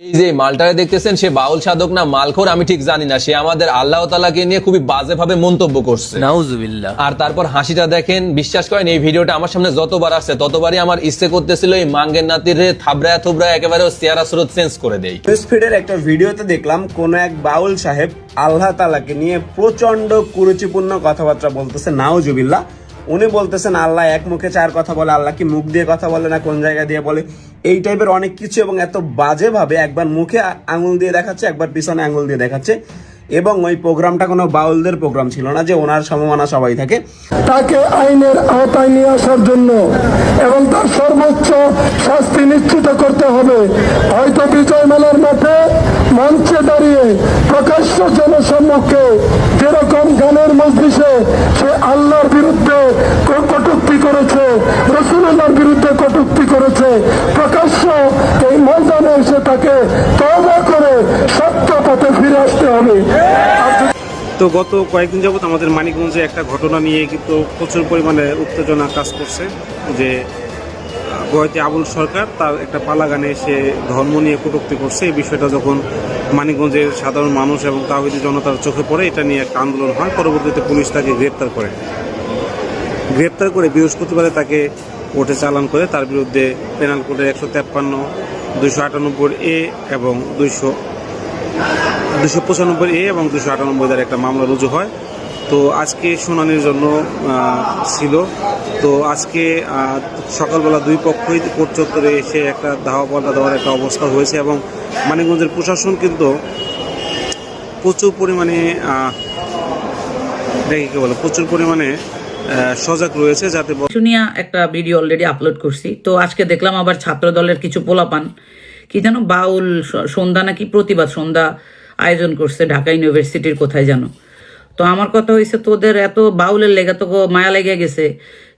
এই যে মালটারে দেখতেছেন সে বাউল সাধক না মালখোর আমি ঠিক জানি না। সে আমাদের আল্লাহ তালাকে নিয়ে খুবই বাজেভাবে মন্তব্য করছে। নাউজুবিল্লাহ। আর তারপর হাসিটা দেখেন বিশ্বাস করেন এই ভিডিওটা আমার সামনে যতবার আসছে ততবারই আমার ইচ্ছে করতেছিল এই মাঙ্গের নাতির রে থাবড়ায় থুবড়ায় একেবারে চেহারা স্রোত চেঞ্জ করে দেই। নিউজ ফিডের একটা ভিডিওতে দেখলাম কোন এক বাউল সাহেব আল্লাহ তালাকে নিয়ে প্রচণ্ড কুরুচিপূর্ণ কথাবার্তা বলতেছে নাওজুবিল্লাহ উনি বলতেছেন, আল্লাহ এক মুখে চার কথা বলে, আল্লাহ কি মুখ দিয়ে কথা বলে না কোন জায়গা দিয়ে বলে? এই টাইপের অনেক কিছু এবং এত বাজেভাবে একবার মুখে আঙুল দিয়ে দেখাচ্ছে, একবার পিছনে আঙুল দিয়ে দেখাচ্ছে। এবং ওই প্রোগ্রামটা কোনো বাউলদের প্রোগ্রাম ছিল না যে ওনার সমমানা সবাই থাকে। তাকে আইনের আওতায় নিয়ে আসার জন্য এবং তার সর্বোচ্চ শাস্তি নিশ্চিত করতে হবে। হয়তো বিজয় মেলার মাঠে মঞ্চে দাঁড়িয়ে প্রকাশ্য জনসম্মুখে যেরকম গানের মজলিসে সে আল্লাহর বিরুদ্ধে কটুক্তি করেছে রসুল্লাহর বিরুদ্ধে কটুক্তি করেছে, প্রকাশ্য এই ময়দানে এসে তাকে তবা করে সত্য পথে ফিরে আসতে হবে। তো গত কয়েকদিন যাবত আমাদের মানিকগঞ্জে একটা ঘটনা নিয়ে কিন্তু প্রচুর পরিমাণে উত্তেজনা কাজ করছে যে গোয়াতে আবুল সরকার তার একটা পালা গানে সে ধর্ম নিয়ে কটূক্তি করছে। এই বিষয়টা যখন মানিকগঞ্জের সাধারণ মানুষ এবং তাহিদি জনতার চোখে পড়ে, এটা নিয়ে একটা আন্দোলন হয়। পরবর্তীতে পুলিশ তাকে গ্রেপ্তার করে। গ্রেপ্তার করে বৃহস্পতিবারে তাকে কোর্টে চালান করে। তার বিরুদ্ধে পেনাল কোডের একশো তেপ্পান্ন, দুইশো আটানব্বই এ এবং দুইশো দুশো পঁচানব্বই এ এবং দুশো আটানব্বই দ্বারা একটা মামলা রুজু হয়। তো আজকে শুনানির জন্য ছিল। তো আজকে সকালবেলা দুই পক্ষই কোর্ট চত্বরে এসে একটা ধাওয়া পাল্টা দেওয়ার একটা অবস্থা হয়েছে এবং মানিকগঞ্জের প্রশাসন কিন্তু প্রচুর পরিমাণে এটাকে কি বলে, প্রচুর পরিমাণে সজাগ রয়েছে যাতে শুনিয়া একটা ভিডিও অলরেডি আপলোড করছি। তো আজকে দেখলাম আবার ছাত্র দলের কিছু পোলাপান। কি যেন বাউল সন্ধ্যা নাকি প্রতিবাদ সন্ধ্যা। আয়োজন করছে ঢাকা ইউনিভার্সিটির, কোথায় যেন তো আমার কথা হয়েছে তোদের এত বাউলের লেগে তো মায়া লেগে গেছে।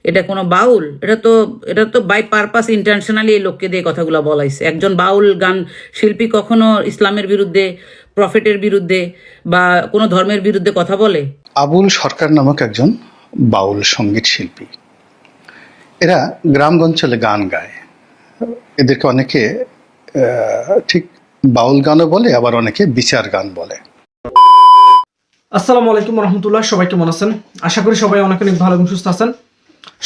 এটা কোনো বাউল? এটা তো এটা তো বাই পারপাস ইন্টারন্যাশনালি এই লোককে দিয়ে কথাগুলো বলাইছে। একজন বাউল গান শিল্পী কখনো ইসলামের বিরুদ্ধে প্রফেটের বিরুদ্ধে বা কোনো ধর্মের বিরুদ্ধে কথা বলে? আবুল সরকার নামক একজন বাউল সংগীত শিল্পী। এরা গ্রামগঞ্জলে গান গায়। এদেরকে অনেকে ঠিক বাউল গানও বলে, আবার অনেকে বিচার গান বলে। আসসালামু আলাইকুম রহমতুল্লাহ, সবাই কেমন আছেন? আশা করি সবাই অনেক অনেক ভালো এবং সুস্থ আছেন।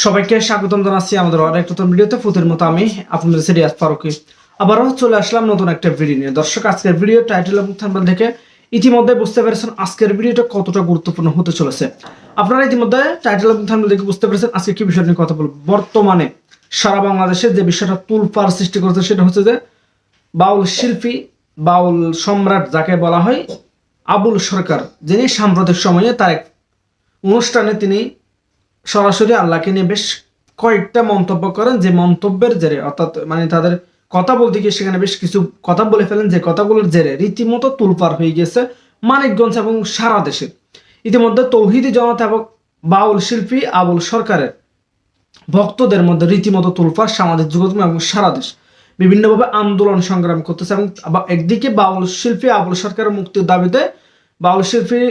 সবাইকে স্বাগতম জানাচ্ছি আমাদের আরও একটা নতুন ভিডিওতে। ফুতের মতো আমি আপনাদের সিরিয়াস ফারুকি। আবারও চলে আসলাম নতুন একটা ভিডিও নিয়ে। দর্শক, আজকের ভিডিও টাইটেল এবং থাম্বনেল দেখে ইতিমধ্যে বুঝতে পেরেছেন আজকের ভিডিওটা কতটা গুরুত্বপূর্ণ হতে চলেছে। আপনারা ইতিমধ্যে টাইটেল এবং থাম্বনেল দেখে বুঝতে পেরেছেন আজকে কি বিষয় নিয়ে কথা বলব। বর্তমানে সারা বাংলাদেশে যে বিষয়টা তুলপার সৃষ্টি করেছে, সেটা হচ্ছে যে বাউল শিল্পী বাউল সম্রাট যাকে বলা হয় আবুল সরকার, যিনি সাম্প্রতিক সময়ে তার এক অনুষ্ঠানে তিনি সরাসরি আল্লাহকে নিয়ে বেশ কয়েকটা মন্তব্য করেন। যে মন্তব্যের জেরে, অর্থাৎ মানে তাদের কথা বলতে গিয়ে সেখানে বেশ কিছু কথা বলে ফেলেন। যে কথাগুলোর জেরে রীতিমতো তুলপার হয়ে গেছে মানিকগঞ্জ এবং সারা দেশে। ইতিমধ্যে তৌহিদি জনতা এবং বাউল শিল্পী আবুল সরকারের ভক্তদের মধ্যে রীতিমতো তুলপার সামাজিক যোগাযোগ এবং সারা দেশ। বিভিন্নভাবে আন্দোলন সংগ্রাম করতেছে এবং একদিকে বাউল শিল্পী আবুল সরকারের মুক্তির দাবিতে বাউল শিল্পী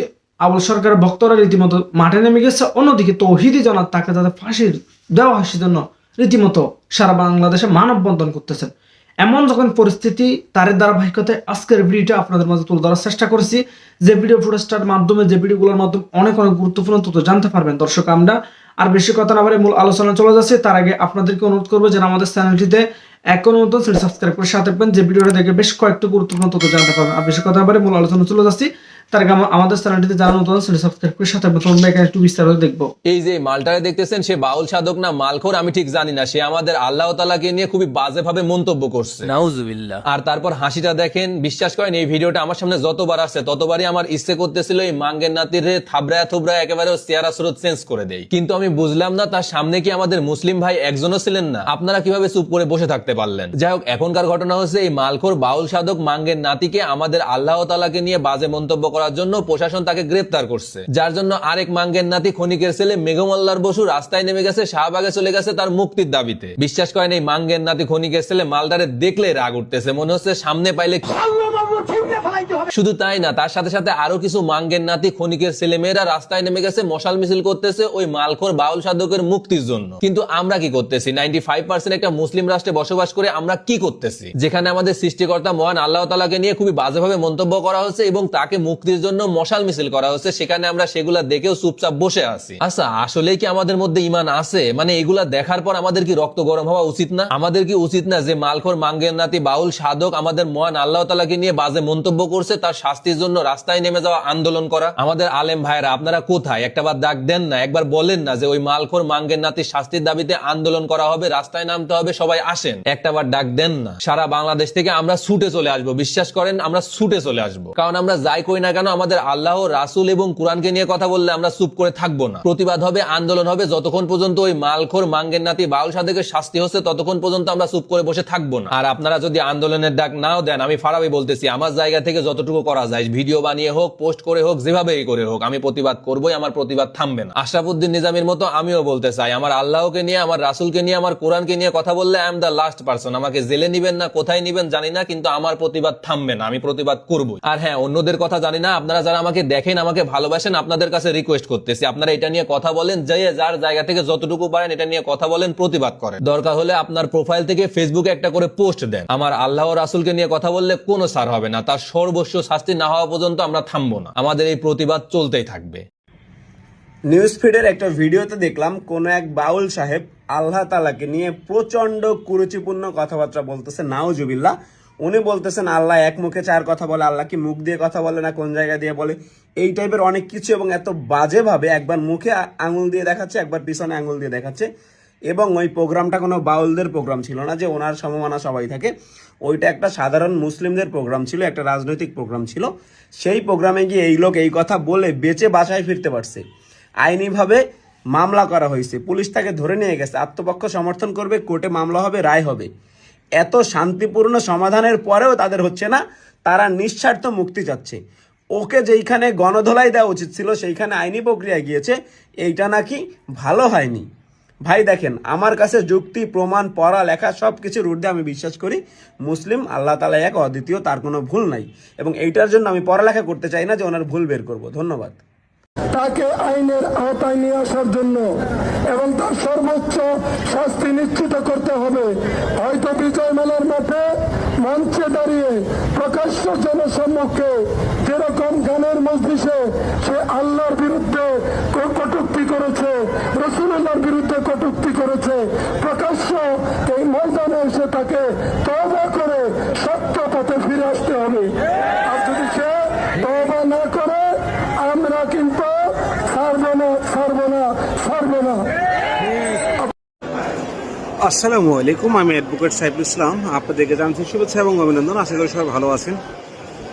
আবুল সরকারের ভক্তরা রীতিমতো মাঠে নেমে গেছে। অন্যদিকে তৌহিদি জানাত তাকে যাতে ফাঁসির, দেওয়া হয় সেজন্য রীতিমতো সারা বাংলাদেশে মানববন্ধন করতেছেন এমন যখন পরিস্থিতি তার ধারাবাহিকতায় আজকের ভিডিওটা আপনাদের মাঝে তুলে ধরার চেষ্টা করেছি। যে ভিডিও ফুটেজটার মাধ্যমে, যে ভিডিওগুলোর মাধ্যমে অনেক অনেক গুরুত্বপূর্ণ তথ্য জানতে পারবেন দর্শক আমরা। আর বেশি কথা না বলে মূল আলোচনা চলে যাচ্ছে। তার আগে আপনাদেরকে অনুরোধ করব যেন আমাদের চ্যানেলটিতে এখনও নতুন সাবস্ক্রাইব করে সাথে থাকবেন। যে ভিডিওটা দেখে বেশ কয়েকটা গুরুত্বপূর্ণ তথ্য জানতে পারবেন। আর বেশি কথা বলে মূল আলোচনা চলে যাচ্ছি। তার আমাদের চ্যানেলটিতে যারা নতুন সেটি সাবস্ক্রাইব করে সাথে থাকবেন তোমরা একটু বিস্তারিত দেখব। এই যে মালটারে দেখতেছেন সে বাউল সাধক না মালখোর আমি ঠিক জানি না। সে আমাদের আল্লাহ তালাকে নিয়ে খুবই বাজেভাবে মন্তব্য করছে। নাউজুবিল্লাহ। আর তারপর হাসিটা দেখেন বিশ্বাস করেন এই ভিডিওটা আমার সামনে যতবার আসছে ততবারই আমার ইচ্ছে করতেছিল এই মাঙ্গের নাতির থাবড়ায় থুবড়ায় একেবারে চেহারা স্রোত চেঞ্জ করে দেই। কিন্তু আমি বুঝলাম না তার সামনে কি আমাদের মুসলিম ভাই একজনও ছিলেন না? আপনারা কীভাবে চুপ করে বসে থাকতে পারলেন? যাই হোক এখনকার ঘটনা হচ্ছে এই মালখোর বাউল সাধক মাঙ্গের নাতিকে আমাদের আল্লাহ তালাকে নিয়ে বাজে মন্তব্য করার জন্য প্রশাসন তাকে গ্রেপ্তার করছে। যার জন্য আরেক মাঙ্গের নাতি খনিকের ছেলে মেঘমল্লার বসু রাস্তায় নেমে গেছে, শাহবাগে চলে গেছে তার মুক্তির দাবিতে। বিশ্বাস করেন এই মাঙ্গের নাতি খনিকের ছেলে মালদারে দেখলে রাগ উঠতেছে, মনে হচ্ছে সামনে পাইলে শুধু তাই না, তার সাথে সাথে আরও কিছু মাঙ্গের নাতি, ক্ষণিকের ছেলেমেয়েরা রাস্তায় নেমে গেছে, মশাল মিছিল করতেছে ওই মালখোর বাউল সাধকের মুক্তির জন্য। কিন্তু আমরা কি করতেছি? নাইনটি একটা মুসলিম রাষ্ট্রে বসবাস করে আমরা কি করতেছি? যেখানে আমাদের সৃষ্টিকর্তা মহান আল্লাহ তালাকে নিয়ে খুবই বাজেভাবে মন্তব্য করা হচ্ছে এবং তাকে মুক্তির জন্য মশাল মিছিল করা হচ্ছে, সেখানে আমরা সেগুলা দেখেও চুপচাপ বসে আছি। আচ্ছা আসলেই কি আমাদের মধ্যে ইমান আছে? মানে এগুলা দেখার পর আমাদের কি রক্ত গরম হওয়া উচিত না? আমাদের কি উচিত না যে মালখোর মাঙ্গের নাতি, বাউল সাধক আমাদের মহান আল্লাহ তালাকে নিয়ে বাজে মন্তব্য করছে, তার শাস্তির জন্য রাস্তায় নেমে যাওয়া আন্দোলন করা। আমাদের আলেম ভাইরা আপনারা কোথায়? একটা বার ডাক দেন না, একবার বলেন না যে ওই মালখোর মাঙ্গের নাতি শাস্তির দাবিতে আন্দোলন করা হবে, রাস্তায় নামতে হবে, সবাই আসেন। একটা বার ডাক দেন না। সারা বাংলাদেশ থেকে আমরা ছুটে চলে আসব, বিশ্বাস করেন, আমরা ছুটে চলে আসব। কারণ আমরা যাই করি না কেন, আমাদের আল্লাহ, রাসুল এবং কোরআনকে নিয়ে কথা বললে আমরা চুপ করে থাকব না। প্রতিবাদ হবে, আন্দোলন হবে, যতক্ষণ পর্যন্ত ওই মালখোর মাঙ্গের নাতি বাউল সাদেকের শাস্তি হচ্ছে, ততক্ষণ পর্যন্ত আমরা চুপ করে বসে থাকব না। আর আপনারা যদি আন্দোলনের ডাক নাও দেন, আমি ফারাবি বলতেছি আমার জায়গা থেকে যতটুকু করা যায়, ভিডিও বানিয়ে হোক, পোস্ট করে হোক, যেভাবেই করে হোক, আমি প্রতিবাদ করবোই, আমার প্রতিবাদ থামবে না। আশরাফুদ্দিন নিজামের মতো আমিও বলতে চাই, আমার আল্লাহকে নিয়ে, আমার রাসুলকে নিয়ে, আমার কোরআনকে নিয়ে কথা বললে I am the last person আমাকে জেলে নিবেন না, কোথায় নিবেন জানি না, কিন্তু আমার প্রতিবাদ থামবে না, আমি প্রতিবাদ করব আর হ্যাঁ অন্যদের কথা জানি না, আপনারা যারা আমাকে দেখেন, আমাকে ভালোবাসেন, আপনাদের কাছে রিকোয়েস্ট করতেছি, আপনারা এটা নিয়ে কথা বলেন, যে যার জায়গা থেকে যতটুকু পারেন, এটা নিয়ে কথা বলেন, প্রতিবাদ করেন। দরকার হলে আপনার প্রোফাইল থেকে ফেসবুকে একটা করে পোস্ট দেন। আমার আল্লাহ রাসুলকে নিয়ে কথা বললে কোনো সার হবে না। তার সর্বস্ব শাস্তি না হওয়া পর্যন্ত আমরা থামবো না। আমাদের এই প্রতিবাদ চলতেই থাকবে। নিউজ ফিডের একটা ভিডিওতে দেখলাম, কোন এক বাউল সাহেব আল্লাহ তালাকে নিয়ে প্রচণ্ড কুরুচিপূর্ণ কথাবার্তা বলতেছে, নাওজুবিল্লাহ। উনি বলতেছেন, আল্লাহ এক মুখে চার কথা বলে, আল্লাহ কি মুখ দিয়ে কথা বলে না কোন জায়গা দিয়ে বলে? এই টাইপের অনেক কিছু এবং এত বাজেভাবে একবার মুখে আঙুল দিয়ে দেখাচ্ছে, একবার পিছনে আঙুল দিয়ে দেখাচ্ছে। এবং ওই প্রোগ্রামটা কোনো বাউলদের প্রোগ্রাম ছিল না যে ওনার সমমানা সবাই থাকে। ওইটা একটা সাধারণ মুসলিমদের প্রোগ্রাম ছিল, একটা রাজনৈতিক প্রোগ্রাম ছিল। সেই প্রোগ্রামে গিয়ে এই লোক এই কথা বলে বেঁচে বাসায় ফিরতে পারছে। আইনিভাবে মামলা করা হয়েছে। পুলিশ তাকে ধরে নিয়ে গেছে। আত্মপক্ষ সমর্থন করবে, কোর্টে মামলা হবে, রায় হবে। এত শান্তিপূর্ণ সমাধানের পরেও তাদের হচ্ছে না, তারা নিঃস্বার্থ মুক্তি চাচ্ছে। ওকে যেইখানে গণধোলাই দেওয়া উচিত ছিল, সেইখানে আইনি প্রক্রিয়া গিয়েছে, এইটা নাকি ভালো হয়নি। ভাই দেখেন, আমার কাছে যুক্তি, প্রমাণ, পড়া, লেখা সব কিছুর ঊর্ধ্বে আমি বিশ্বাস করি, মুসলিম, আল্লাহ তালা এক, অদ্বিতীয়, তার কোনো ভুল নাই। এবং এইটার জন্য আমি পড়ালেখা করতে চাই না যে ওনার ভুল বের করব। ধন্যবাদ। তাকে আইনের আওতায় নিয়ে আসার জন্য এবং তার সর্বোচ্চ শাস্তি নিশ্চিত করতে হবে। হয়তো বিজয় মেলার মাঠে মঞ্চে দাঁড়িয়ে প্রকাশ্য জনসম্মুখে যেরকম গানের মজলিসে সে আল্লাহর বিরুদ্ধে কটুক্তি করেছে রসুল্লাহর বিরুদ্ধে কটুক্তি করেছে, প্রকাশ্য এই ময়দানে এসে তাকে তবা করে সত্য পথে ফিরে আসতে হবে। আর যদি সে তবা না করে, আমরা কিন্তু ছাড়বো না ছাড়বো না ছাড়বো না। আসসালামু আলাইকুম, আমি অ্যাডভোকেট সাইফুল ইসলাম। আপনাদেরকে জানছি শুভেচ্ছা এবং অভিনন্দন। আশা করি সবাই ভালো আছেন।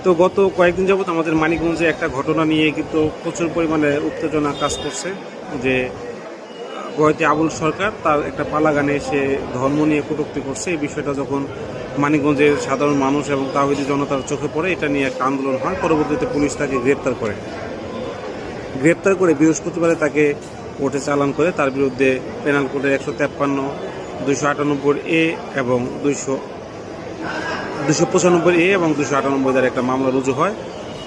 তো গত কয়েকদিন যাবত আমাদের মানিকগঞ্জে একটা ঘটনা নিয়ে কিন্তু প্রচুর পরিমাণে উত্তেজনা কাজ করছে যে, গয়তে আবুল সরকার তার একটা পালা গানে সে ধর্ম নিয়ে কটূক্তি করছে। এই বিষয়টা যখন মানিকগঞ্জের সাধারণ মানুষ এবং তাহিদি জনতার চোখে পড়ে, এটা নিয়ে একটা আন্দোলন হয়। পরবর্তীতে পুলিশ তাকে গ্রেপ্তার করে। গ্রেপ্তার করে বৃহস্পতিবারে তাকে কোর্টে চালান করে। তার বিরুদ্ধে পেনাল কোর্টের একশো তেপ্পান্ন দুইশো আটানব্বই এ এবং দুইশো দুশো পঁচানব্বই এ এবং দুশো আটানব্বই দ্বারা একটা মামলা রুজু হয়।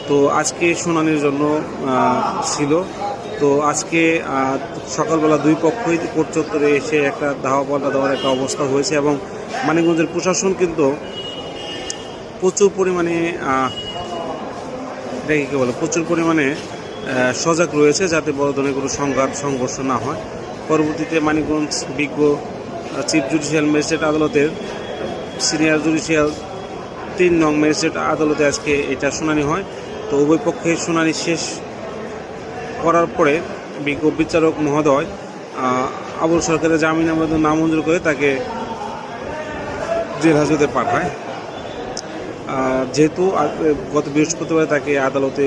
তো আজকে শুনানির জন্য ছিল। তো আজকে সকালবেলা দুই পক্ষই কোর্ট এসে একটা ধাওয়া পাল্টা দেওয়ার একটা অবস্থা হয়েছে এবং মানিকগঞ্জের প্রশাসন কিন্তু প্রচুর পরিমাণে এটাকে কী বলে? প্রচুর পরিমাণে সজাগ রয়েছে যাতে বড় ধরনের কোনো সংঘাত, সংঘর্ষ না হয়। পরবর্তীতে মানিকগঞ্জ বিজ্ঞ চিফ জুডিশিয়াল ম্যাজিস্ট্রেট আদালতের সিনিয়র জুডিশিয়াল তিন নং ম্যাজিস্ট্রেট আদালতে আজকে এটা শুনানি হয়। তো উভয় পক্ষের শুনানি শেষ করার পরে বিজ্ঞ বিচারক মহোদয় আবুল সরকারের জামিন আবেদন নামঞ্জুর করে তাকে জেল হাজতে পাঠায়। যেহেতু গত বৃহস্পতিবার তাকে আদালতে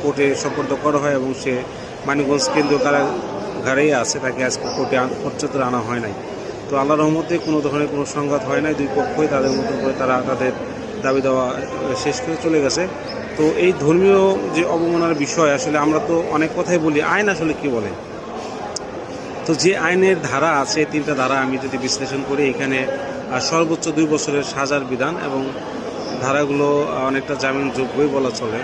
কোর্টে সম্পর্ক করা হয় এবং সে মানিকগঞ্জ কেন্দ্রীয় কারাগারেই আছে, তাকে আজকে কোর্টে কোর্ট আনা হয় নাই। তো আল্লাহ রহমতে কোনো ধরনের কোনো সংঘাত হয় নাই, দুই পক্ষই তাদের মতো করে তারা তাদের দাবি দেওয়া শেষ করে চলে গেছে। তো এই ধর্মীয় যে অবমাননার বিষয়, আসলে আমরা তো অনেক কথাই বলি, আইন আসলে কি বলে? তো যে আইনের ধারা আছে তিনটা ধারা আমি যদি বিশ্লেষণ করি, এখানে সর্বোচ্চ দুই বছরের সাজার বিধান এবং ধারাগুলো অনেকটা জামিনযোগ্যই বলা চলে।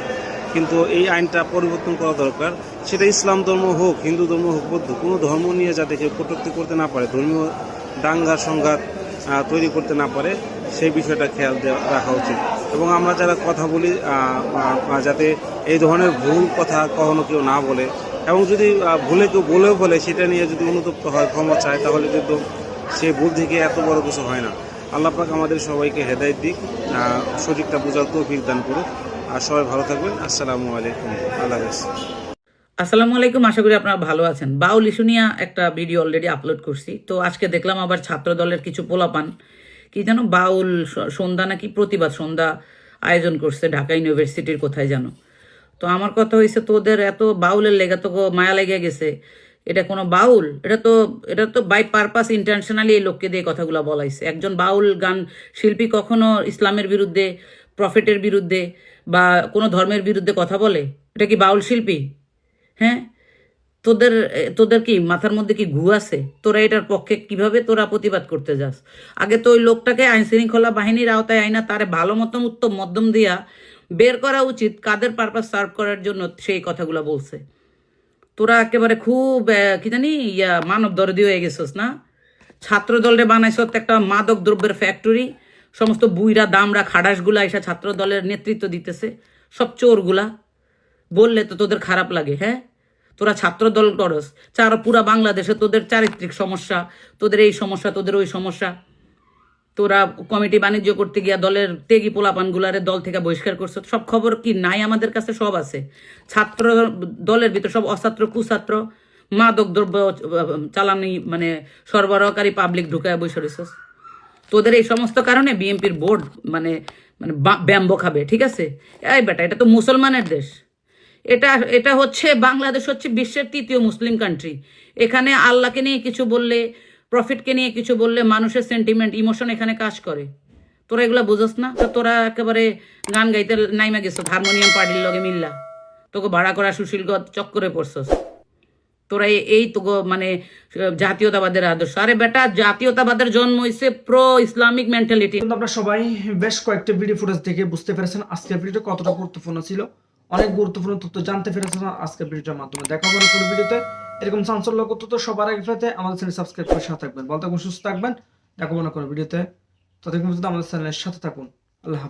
কিন্তু এই আইনটা পরিবর্তন করা দরকার। সেটা ইসলাম ধর্ম হোক, হিন্দু ধর্ম হোক, বৌদ্ধ, কোনো ধর্ম নিয়ে যাতে কেউ কটূক্তি করতে না পারে, ধর্মীয় দাঙ্গা সংঘাত তৈরি করতে না পারে, সেই বিষয়টা খেয়াল রাখা উচিত। এবং আমরা যারা কথা বলি যাতে এই ধরনের ভুল কথা কখনো কেউ না বলে, এবং যদি ভুলে কেউ বলেও বলে সেটা নিয়ে যদি অনুতপ্ত হয়, ক্ষমা চায়, তাহলে কিন্তু সে ভুল থেকে এত বড় কিছু হয় না। আল্লাহ পাক আমাদের সবাইকে হেদায়ত দিক। সঠিকটা বোঝার তৌফিক দান করুক। আর সবাই ভালো থাকবেন। আসসালামু আলাইকুম। আল্লাহ হাফেজ। আসসালামু আলাইকুম, আশা করি আপনারা ভালো আছেন। বাউল ইস্যু নিয়ে একটা ভিডিও অলরেডি আপলোড করছি। তো আজকে দেখলাম আবার ছাত্র দলের কিছু পোলাপান। কি যেন বাউল সন্ধ্যা নাকি প্রতিবাদ সন্ধ্যা আয়োজন করছে ঢাকা ইউনিভার্সিটির, কোথায় যেন তো আমার কথা হয়েছে তোদের এত বাউলের লেগে তো মায়া লেগে গেছে। এটা কোনো বাউল? এটা তো এটা তো বাই পারপাস ইন্টারন্যাশনালি এই লোককে দিয়ে কথাগুলো বলাইছে। একজন বাউল গান শিল্পী কখনো ইসলামের বিরুদ্ধে প্রফেটের বিরুদ্ধে বা কোনো ধর্মের বিরুদ্ধে কথা বলে? এটা কি বাউল শিল্পী? হ্যাঁ? তোদের তোদের কি মাথার মধ্যে কি ঘু আছে? তোরা এটার পক্ষে কীভাবে তোরা প্রতিবাদ করতে যাস? আগে তো ওই লোকটাকে আইন শৃঙ্খলা বাহিনীর আওতায় আইনা, তারে ভালো মতন উত্তম মধ্যম দিয়া বের করা উচিত, কাদের পারপাস সার্ভ করার জন্য সেই কথাগুলো বলছে। তোরা একেবারে খুব কি জানি, ইয়া মানব দরদি হয়ে গেছিস না? ছাত্র দলরে বানাইছ একটা মাদক দ্রব্যের ফ্যাক্টরি সমস্ত বুইরা দামরা খাডাসগুলা এসে ছাত্র দলের নেতৃত্ব দিতেছে, সব চোরগুলা। বললে তো তোদের খারাপ লাগে হ্যাঁ? তোরা ছাত্র দল করস। চার, পুরা বাংলাদেশে তোদের চারিত্রিক সমস্যা। তোদের এই সমস্যা, তোদের ওই সমস্যা। তোরা কমিটি বাণিজ্য করতে গিয়া দলের তেগি পোলাপানগুলারে দল থেকে বহিষ্কার করছ। সব খবর কি নাই আমাদের কাছে? সব আছে। ছাত্র দলের ভিতর সব অছাত্র, কুছাত্র। মাদক দ্রব্য, চালানি মানে সরবরাহকারী পাবলিক ঢুকায় বসে রয়েছিস তোদের এই সমস্ত কারণে বিএনপির বোর্ড মানে মানে ব্যাম্বো খাবে, ঠিক আছে? এই বেটা, এটা তো মুসলমানের দেশ। এটা এটা হচ্ছে বাংলাদেশ হচ্ছে বিশ্বের তৃতীয় মুসলিম কান্ট্রি এখানে আল্লাহকে নিয়ে কিছু বললে প্রফিটকে নিয়ে কিছু বললে মানুষের সেন্টিমেন্ট ইমোশন এখানে কাজ করে। তোরা এগুলা বুঝোস না? তো তোরা একেবারে গান গাইতে নাইমা গেছো হারমোনিয়াম পার্টির লগে মিল্লা। তোকে ভাড়া করা সুশীলগত চক্করে পড়ছস। তোরা এই- এই তো মানে জাতীয়তাবাদের আদর্শ। আরে বেটা, জাতীয়তাবাদের জন্ম হয়েছে প্রো ইসলামিক মেন্টালিটি আপনারা সবাই বেশ কয়েকটা ভিডিও ফুটেজ দেখে বুঝতে পেরেছেন আজকের ভিডিওটা কতটা গুরুত্বপূর্ণ ছিল। অনেক গুরুত্বপূর্ণ তথ্য জানতে পেরেছেন আজকের ভিডিওটার মাধ্যমে। দেখা হবে কোনো ভিডিওতে। এরকম চাঞ্চল্যক তথ্য সবার আগে পেতে আমাদের চ্যানেল সাবস্ক্রাইব করে সাথে থাকবেন। বলতে সুস্থ থাকবেন। দেখা হবে না কোনো ভিডিওতে। ততক্ষণ পর্যন্ত আমাদের চ্যানেলের সাথে থাকুন। আল্লাহ